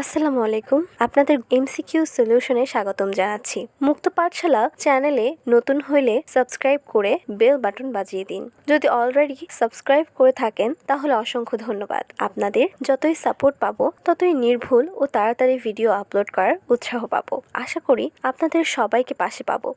আসসালামু আলাইকুম। আপনাদের এমসিকিউ সলিউশনে স্বাগতম জানাচ্ছি। মুক্ত পাঠশালা চ্যানেলে নতুন হইলে সাবস্ক্রাইব করে বেল বাটন বাজিয়ে দিন। যদি অলরেডি সাবস্ক্রাইব করে থাকেন, তাহলে অসংখ্য ধন্যবাদ। আপনাদের যতই সাপোর্ট পাবো, ততই নির্ভুল ও তাড়াতাড়ি ভিডিও আপলোড করার উৎসাহ পাবো। আশা করি আপনাদের সবাইকে পাশে পাবো।